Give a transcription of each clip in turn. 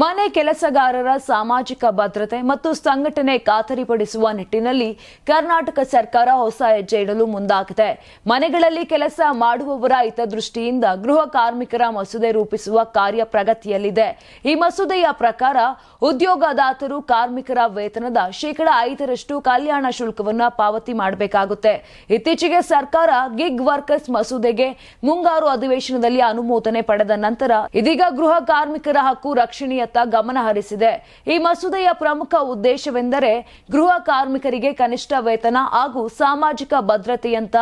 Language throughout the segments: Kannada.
ಮನೆ ಕೆಲಸಗಾರರ ಸಾಮಾಜಿಕ ಭದ್ರತೆ ಮತ್ತು ಸಂಘಟನೆ ಖಾತರಿಪಡಿಸುವ ನಿಟ್ಟಿನಲ್ಲಿ ಕರ್ನಾಟಕ ಸರ್ಕಾರ ಹೊಸ ಹೆಜ್ಜೆ ಇಡಲು ಮುಂದಾಗಿದೆ. ಮನೆಗಳಲ್ಲಿ ಕೆಲಸ ಮಾಡುವವರ ಹಿತದೃಷ್ಟಿಯಿಂದ ಗೃಹ ಕಾರ್ಮಿಕರ ಮಸೂದೆ ರೂಪಿಸುವ ಕಾರ್ಯ ಪ್ರಗತಿಯಲ್ಲಿದೆ. ಈ ಮಸೂದೆಯ ಪ್ರಕಾರ ಉದ್ಯೋಗದಾತರು ಕಾರ್ಮಿಕರ ವೇತನದ ಶೇಕಡ ಐದರಷ್ಟು ಕಲ್ಯಾಣ ಶುಲ್ಕವನ್ನು ಪಾವತಿ ಮಾಡಬೇಕಾಗುತ್ತೆ. ಇತ್ತೀಚೆಗೆ ಸರ್ಕಾರ ಗಿಗ್ ವರ್ಕರ್ಸ್ ಮಸೂದೆಗೆ ಮುಂಗಾರು ಅಧಿವೇಶನದಲ್ಲಿ ಅನುಮೋದನೆ ಪಡೆದ ನಂತರ ಇದೀಗ ಗೃಹ ಕಾರ್ಮಿಕರ ಹಕ್ಕು ರಕ್ಷಣೆಯತ್ತ ಗಮನ ಹರಿಸಿದೆ. ಈ ಮಸೂದೆಯ ಪ್ರಮುಖ ಉದ್ದೇಶವೆಂದರೆ ಗೃಹ ಕಾರ್ಮಿಕರಿಗೆ ಕನಿಷ್ಠ ವೇತನ ಹಾಗೂ ಸಾಮಾಜಿಕ ಭದ್ರತೆಯಂತ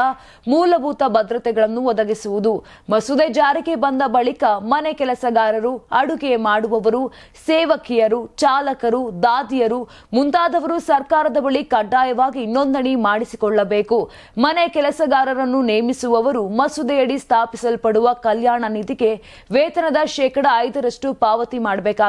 ಮೂಲಭೂತ ಭದ್ರತೆಗಳನ್ನು ಒದಗಿಸುವುದು. ಮಸೂದೆ ಜಾರಿಗೆ ಬಂದ ಬಳಿಕ ಮನೆ ಕೆಲಸಗಾರರು, ಅಡುಗೆ ಮಾಡುವವರು, ಸೇವಕಿಯರು, ಚಾಲಕರು, ದಾದಿಯರು ಮುಂತಾದವರು ಸರ್ಕಾರದ ಬಳಿ ಕಡ್ಡಾಯವಾಗಿ ನೋಂದಣಿ ಮಾಡಿಸಿಕೊಳ್ಳಬೇಕು. ಮನೆ ಕೆಲಸಗಾರರನ್ನು ನೇಮಿಸುವವರು ಮಸೂದೆಯಡಿ ಸ್ಥಾಪಿಸಲ್ಪಡುವ ಕಲ್ಯಾಣ ನಿಧಿಗೆ ವೇತನದ ಶೇಕಡ ಐದರಷ್ಟು ಪಾವತಿ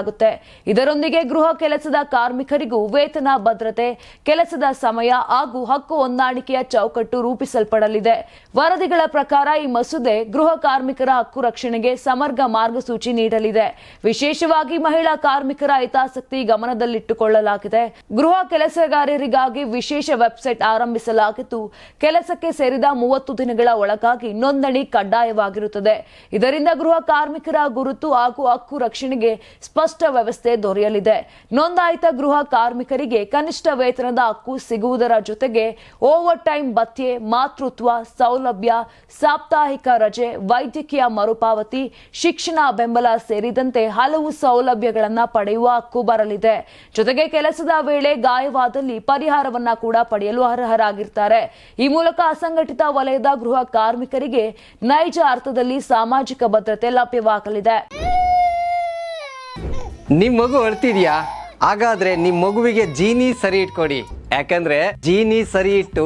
ಮಾಡಬೇಕಾಗುತ್ತೆ ಇದರೊಂದಿಗೆ ಗೃಹ ಕೆಲಸದ ಕಾರ್ಮಿಕರಿಗೂ ವೇತನ, ಭದ್ರತೆ, ಕೆಲಸದ ಸಮಯ ಹಾಗೂ ಹಕ್ಕು ಹೊಂದಾಣಿಕೆಯ ಚೌಕಟ್ಟು ರೂಪಿಸಲ್ಪಡಲಿದೆ. ವರದಿಗಳ ಪ್ರಕಾರ ಈ ಮಸೂದೆ ಗೃಹ ಕಾರ್ಮಿಕರ ಹಕ್ಕು ರಕ್ಷಣೆಗೆ ಸಮಗ್ರ ಮಾರ್ಗಸೂಚಿ ನೀಡಲಿದೆ. ವಿಶೇಷವಾಗಿ ಮಹಿಳಾ ಕಾರ್ಮಿಕರ ಹಿತಾಸಕ್ತಿ ಗಮನದಲ್ಲಿಟ್ಟುಕೊಳ್ಳಲಾಗಿದೆ. ಗೃಹ ಕೆಲಸಗಾರರಿಗಾಗಿ ವಿಶೇಷ ವೆಬ್ಸೈಟ್ ಆರಂಭಿಸಲಾಗಿದ್ದು, ಕೆಲಸಕ್ಕೆ ಸೇರಿದ ಮೂವತ್ತು ದಿನಗಳ ಒಳಗಾಗಿ ನೋಂದಣಿ ಕಡ್ಡಾಯವಾಗಿರುತ್ತದೆ. ಇದರಿಂದ ಗೃಹ ಕಾರ್ಮಿಕರ ಗುರುತು ಹಾಗೂ ಹಕ್ಕು ರಕ್ಷಣೆಗೆ ಸ್ಪಷ್ಟ ವ್ಯವಸ್ಥೆ ದೊರೆಯಲಿದೆ. ನೋಂದಾಯಿತ ಗೃಹ ಕಾರ್ಮಿಕರಿಗೆ ಕನಿಷ್ಠ ವೇತನದ ಹಕ್ಕು ಸಿಗುವುದರ ಜೊತೆಗೆ ಓವರ್ ಟೈಮ್ ಭತ್ಯೆ, ಮಾತೃತ್ವ, ಸೌಲಭ್ಯ, ಸಾಪ್ತಾಹಿಕ ರಜೆ, ವೈದ್ಯಕೀಯ ಮರುಪಾವತಿ, ಶಿಕ್ಷಣ ಬೆಂಬಲ ಸೇರಿದಂತೆ ಹಲವು ಸೌಲಭ್ಯಗಳನ್ನು ಪಡೆಯುವ ಹಕ್ಕು ಬರಲಿದೆ. ಜೊತೆಗೆ ಕೆಲಸದ ವೇಳೆ ಗಾಯವಾದಲ್ಲಿ ಪರಿಹಾರವನ್ನ ಕೂಡ ಪಡೆಯಲು ಅರ್ಹರಾಗಿರ್ತಾರೆ. ಈ ಮೂಲಕ ಅಸಂಘಟಿತ ವಲಯದ ಗೃಹ ಕಾರ್ಮಿಕರಿಗೆ ನೈಜ ಅರ್ಥದಲ್ಲಿ ಸಾಮಾಜಿಕ ಭದ್ರತೆ ಲಭ್ಯವಾಗಲಿದೆ. ನಿಮ್ ಮಗು ಅಳ್ತಿದ್ಯಾ ಹಾಗಾದ್ರೆ ನಿಮ್ ಮಗುವಿಗೆ ಜೀನಿ ಸರಿ ಇಟ್ಕೊಡಿ. ಯಾಕಂದ್ರೆ ಜೀನಿ ಸರಿ ಇಟ್ಟು